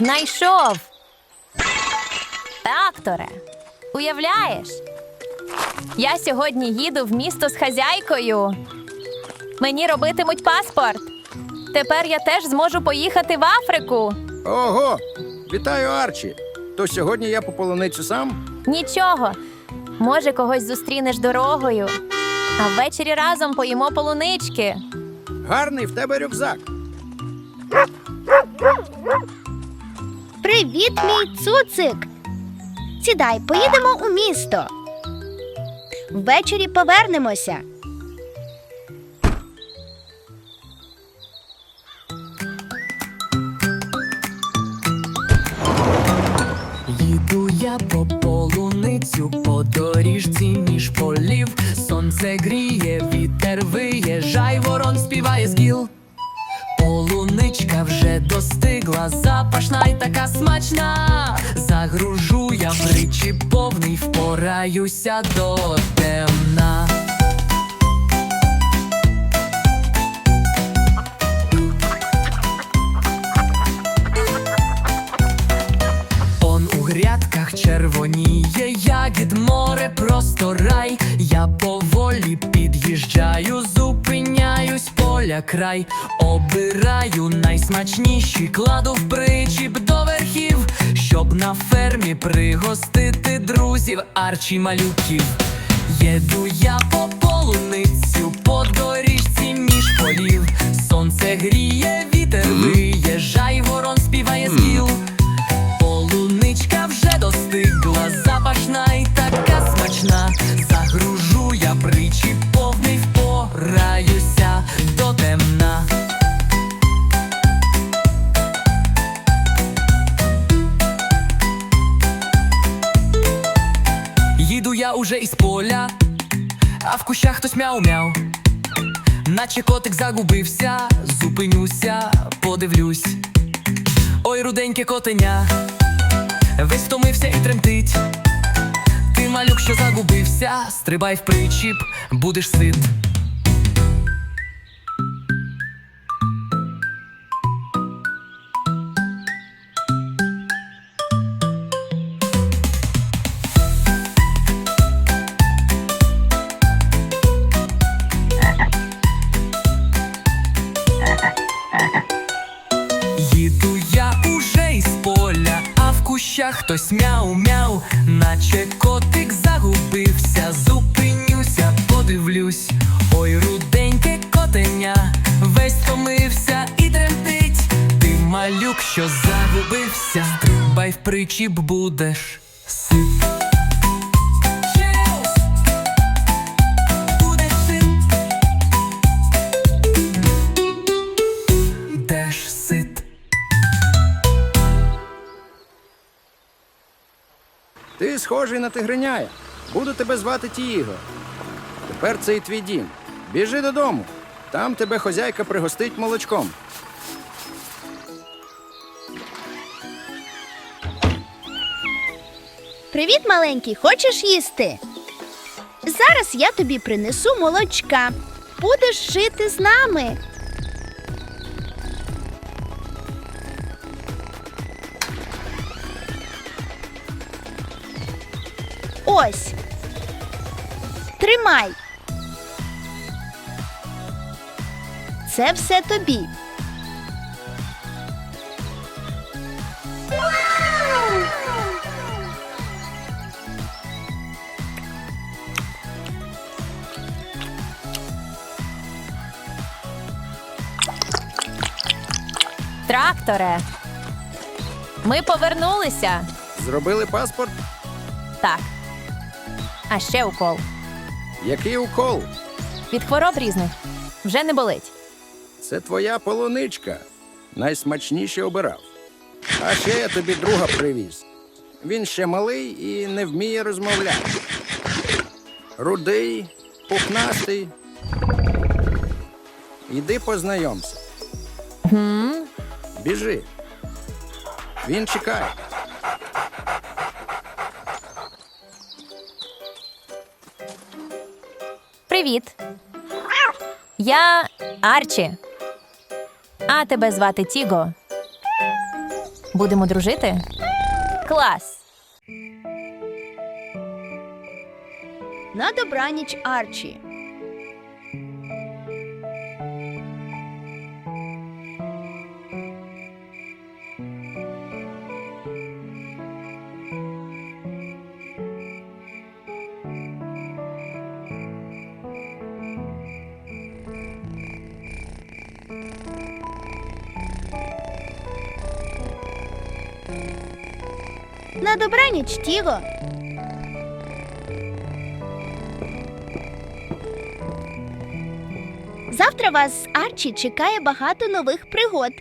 Знайшов. Тракторе. Уявляєш? Я сьогодні їду в місто з хазяйкою. Мені робитимуть паспорт. Тепер я теж зможу поїхати в Африку. Ого! Вітаю, Арчі! То сьогодні я по полуницю сам? Нічого. Може, когось зустрінеш дорогою. А ввечері разом поїмо полунички. Гарний в тебе рюкзак. Привіт, мій цуцик. Сідай, поїдемо у місто. Ввечері повернемося. Їду я по полуницю, по доріжці між полів. Сонце гріє, вітер виє, жай ворон співає з гіл. Полуничка вже достигла, запашна й така смачна. Загружу я причіп повний, впораюся до темна. Он у грядках червоніє ягід, море просто рай. Я поволі під'їжджаю, край, обираю найсмачніші, кладу в причіп до верхів, щоб на фермі пригостити друзів, арчі малюків. Їду я по полуницю, по доріжці між полів. Сонце гріє, вітер виє, жай ворон співає з гіл. Полуничка вже достигла, запашна й уже із поля, а в кущах хтось мяу-мяу. Наче котик загубився, зупинюся, подивлюсь. Ой, руденьке котеня, весь втомився і тремтить. Ти малюк, що загубився, стрибай в причіп, будеш сит. Їду я уже із поля, а в кущах хтось мяу-мяу, наче котик загубився, зупинюся, подивлюсь. Ой, руденьке котеня, весь втомився і тремтить. Ти малюк, що загубився, стрибай в причіп будеш. сит. Ти схожий на тигриняя. Буду тебе звати Тіго. Тепер це і твій дім. Біжи додому. Там тебе хозяйка пригостить молочком. Привіт, маленький, хочеш їсти? Зараз я тобі принесу молочка. Будеш жити з нами. Ось. Тримай. Це все тобі. Тракторе. Ми повернулися. Зробили паспорт? Так. А ще укол. Який укол? Від хвороб різних. Вже не болить. Це твоя полуничка. Найсмачніше обирав. А ще я тобі друга привіз. Він ще малий і не вміє розмовляти. Рудий, пухнастий. Іди познайомся. Біжи. Він чекає. Привіт. Я Арчі. А тебе звати Тіго. Будемо дружити? Клас! На добраніч, Арчі. На добраніч, Тіго. Завтра вас з Арчі чекає багато нових пригод.